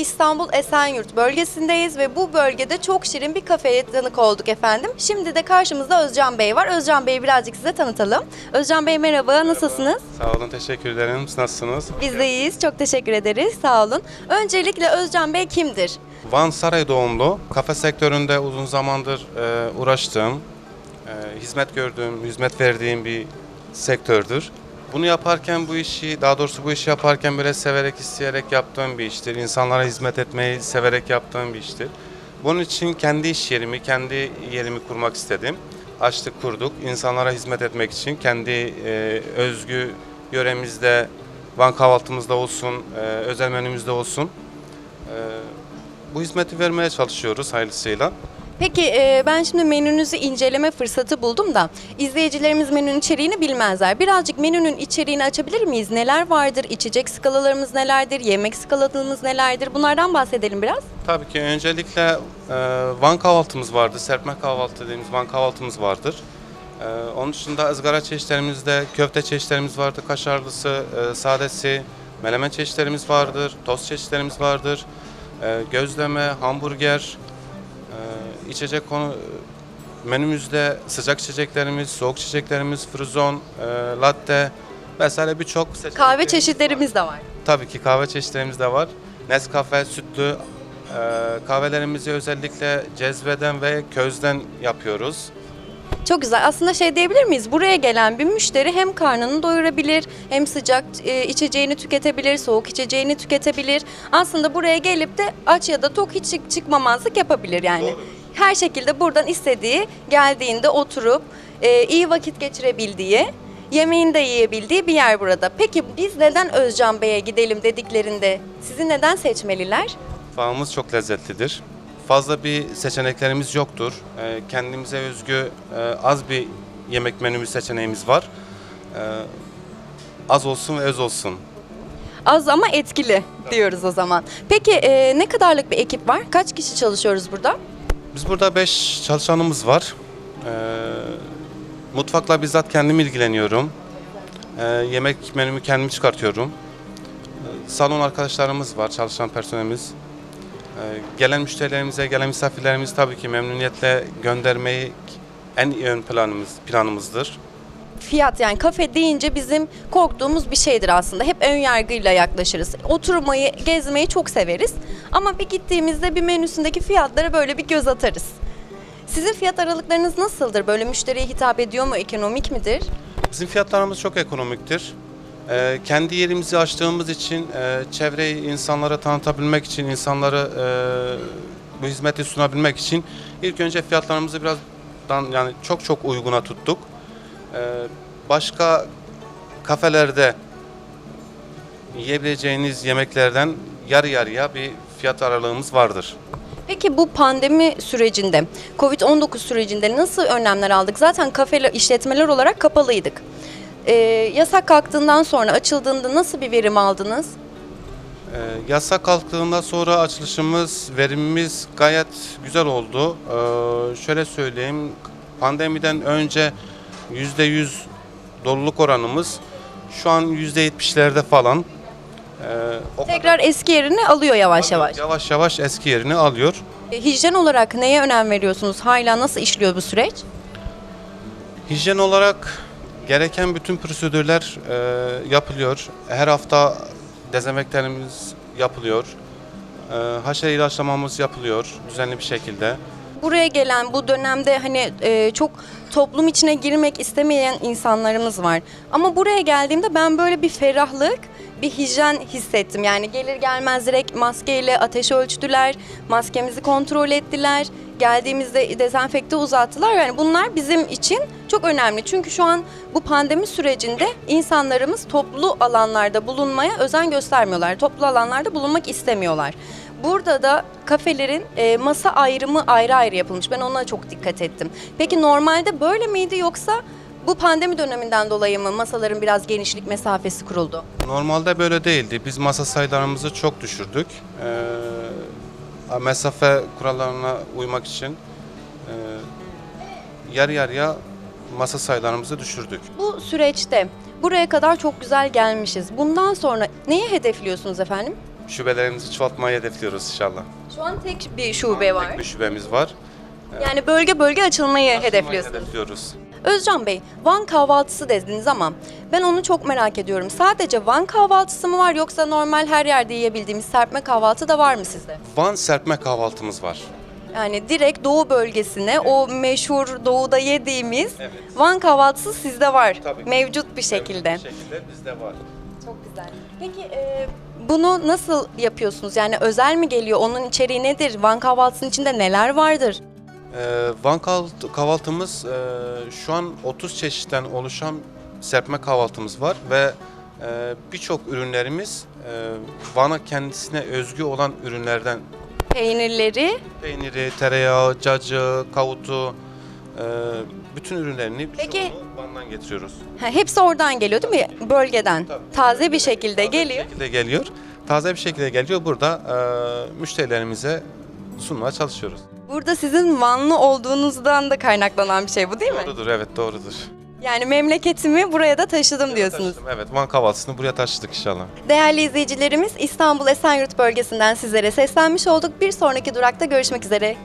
İstanbul Esenyurt bölgesindeyiz ve bu bölgede çok şirin bir kafeye tanık olduk efendim. Şimdi de karşımızda Özcan Bey var. Özcan Bey'i birazcık size tanıtalım. Özcan Bey merhaba, nasılsınız? Sağ olun, teşekkür ederim. Nasılsınız? Biz de iyiyiz, çok teşekkür ederiz, sağ olun. Öncelikle Özcan Bey kimdir? Van Saray doğumlu. Kafe sektöründe uzun zamandır e, uğraştığım, e, hizmet gördüğüm, hizmet verdiğim bir sektördür. Bunu yaparken bu işi, daha doğrusu bu işi yaparken böyle severek, isteyerek yaptığım bir iştir. İnsanlara hizmet etmeyi severek yaptığım bir iştir. Bunun için kendi iş yerimi, kendi yerimi kurmak istedim. Açtık, kurduk. İnsanlara hizmet etmek için kendi e, özgü yöremizde, Van kahvaltımızda olsun, e, özel menümüzde olsun. E, bu hizmeti vermeye çalışıyoruz hayırlısıyla. Peki e, ben şimdi menünüzü inceleme fırsatı buldum da izleyicilerimiz menünün içeriğini bilmezler. Birazcık menünün içeriğini açabilir miyiz? Neler vardır? İçecek skalalarımız nelerdir? Yemek skalalarımız nelerdir? Bunlardan bahsedelim biraz. Tabii ki öncelikle e, Van kahvaltımız vardı. Serpme kahvaltı dediğimiz Van kahvaltımız vardır. E, onun dışında ızgara çeşitlerimizde köfte çeşitlerimiz vardı. Kaşarlısı, e, sadesi, melemen çeşitlerimiz vardır. Tost çeşitlerimiz vardır. E, gözleme, hamburger, içecek konu menümüzde sıcak içeceklerimiz, soğuk içeceklerimiz, fruzon, e, latte vesaire birçok Kahve seçeneklerimiz var. çeşitlerimiz de var. Tabii ki kahve çeşitlerimiz de var. Nescafe, sütlü e, kahvelerimizi özellikle cezveden ve közden yapıyoruz. Çok güzel. Aslında şey diyebilir miyiz? Buraya gelen bir müşteri hem karnını doyurabilir, hem sıcak e, içeceğini tüketebilir, soğuk içeceğini tüketebilir. Aslında buraya gelip de aç ya da tok hiç çık- çıkmamazlık yapabilir yani. Her şekilde buradan istediği geldiğinde oturup e, iyi vakit geçirebildiği, yemeğini de yiyebildiği bir yer burada. Peki biz neden Özcan Bey'e gidelim dediklerinde sizi neden seçmeliler? Fağımız çok lezzetlidir. Fazla bir seçeneklerimiz yoktur. E, kendimize özgü e, az bir yemek menümüz seçeneğimiz var. E, az olsun ve öz olsun. Az ama etkili diyoruz o zaman. Peki e, ne kadarlık bir ekip var? Kaç kişi çalışıyoruz burada? Biz burada 5 çalışanımız var. E, mutfakla bizzat kendim ilgileniyorum. E, yemek menümü kendim çıkartıyorum. E, salon arkadaşlarımız var, çalışan personelimiz. Gelen müşterilerimize, gelen misafirlerimizi tabii ki memnuniyetle göndermeyi en iyi ön planımız, planımızdır. Fiyat yani kafe deyince bizim korktuğumuz bir şeydir aslında. Hep ön yargıyla yaklaşırız. Oturmayı, gezmeyi çok severiz. Ama bir gittiğimizde bir menüsündeki fiyatlara böyle bir göz atarız. Sizin fiyat aralıklarınız nasıldır? Böyle müşteriye hitap ediyor mu? Ekonomik midir? Bizim fiyatlarımız çok ekonomiktir. Ee, kendi yerimizi açtığımız için e, çevreyi insanlara tanıtabilmek için, insanlara e, bu hizmeti sunabilmek için ilk önce fiyatlarımızı biraz dan- yani çok çok uyguna tuttuk. Ee, başka kafelerde yiyebileceğiniz yemeklerden yarı yarıya bir fiyat aralığımız vardır. Peki bu pandemi sürecinde, Covid-19 sürecinde nasıl önlemler aldık? Zaten kafeler, işletmeler olarak kapalıydık. Ee, yasak kalktığından sonra açıldığında nasıl bir verim aldınız? Ee, Yasak kalktığından sonra açılışımız, verimimiz gayet güzel oldu. Ee, şöyle söyleyeyim, pandemiden önce %100 doluluk oranımız şu an %70'lerde falan. Ee, o Tekrar eski yerini alıyor yavaş yavaş. yavaş yavaş eski yerini alıyor. E, Hijyen olarak neye önem veriyorsunuz? Hala nasıl işliyor bu süreç? Hijyen olarak gereken bütün prosedürler e, yapılıyor. Her hafta dezenfektanımız yapılıyor. E, haşere ilaçlamamız yapılıyor düzenli bir şekilde. Buraya gelen bu dönemde hani e, çok toplum içine girmek istemeyen insanlarımız var. Ama buraya geldiğimde ben böyle bir ferahlık, bir hijyen hissettim. Yani gelir gelmez direkt maskeyle ateş ölçtüler, maskemizi kontrol ettiler. Geldiğimizde dezenfekte uzattılar. Yani bunlar bizim için çok önemli. Çünkü şu an bu pandemi sürecinde insanlarımız toplu alanlarda bulunmaya özen göstermiyorlar. Toplu alanlarda bulunmak istemiyorlar. Burada da kafelerin e, masa ayrımı ayrı ayrı yapılmış. Ben ona çok dikkat ettim. Peki normalde böyle miydi yoksa bu pandemi döneminden dolayı mı masaların biraz genişlik mesafesi kuruldu? Normalde böyle değildi. Biz masa sayılarımızı çok düşürdük. E, mesafe kurallarına uymak için e, yarı yarıya masa sayılarımızı düşürdük. Bu süreçte buraya kadar çok güzel gelmişiz. Bundan sonra neyi hedefliyorsunuz efendim? Şubelerimizi çoğaltmayı hedefliyoruz inşallah. Şu an tek bir şube var. Tek bir şubemiz var. Yani bölge bölge açılmayı Açılmayı hedefliyorsunuz. hedefliyoruz. Özcan Bey, Van kahvaltısı dediniz ama ben onu çok merak ediyorum. Sadece Van kahvaltısı mı var yoksa normal her yerde yiyebildiğimiz serpme kahvaltı da var mı sizde? Van serpme kahvaltımız var. Yani direkt doğu bölgesine o meşhur doğuda yediğimiz Evet. Van kahvaltısı sizde var. Tabii. Mevcut bir şekilde. Bir şekilde bizde var. Çok güzel. Peki e, bunu nasıl yapıyorsunuz? Yani özel mi geliyor? Onun içeriği nedir? Van kahvaltısının içinde neler vardır? Ee, Van kahvaltı- kahvaltımız e, şu an 30 çeşitten oluşan serpme kahvaltımız var ve e, birçok ürünlerimiz e, Van'a kendisine özgü olan ürünlerden Peynirleri, peyniri, tereyağı, cacığı, kavutu e, bütün ürünlerini Peki- birçoğunu Van'dan getiriyoruz. ha, hepsi oradan geliyor değil mi? Bölgeden. Tabii. Taze bir şekilde Taze geliyor. Bir şekilde geliyor. Taze bir şekilde geliyor. Burada e, müşterilerimize sunmaya çalışıyoruz. Burada sizin Vanlı olduğunuzdan da kaynaklanan bir şey bu değil mi? Doğrudur, evet doğrudur. Yani memleketimi buraya da taşıdım diyorsunuz. Taşıdım, Evet, Van kahvaltısını buraya taşıdık inşallah. Değerli izleyicilerimiz İstanbul Esenyurt bölgesinden sizlere seslenmiş olduk. Bir sonraki durakta görüşmek üzere.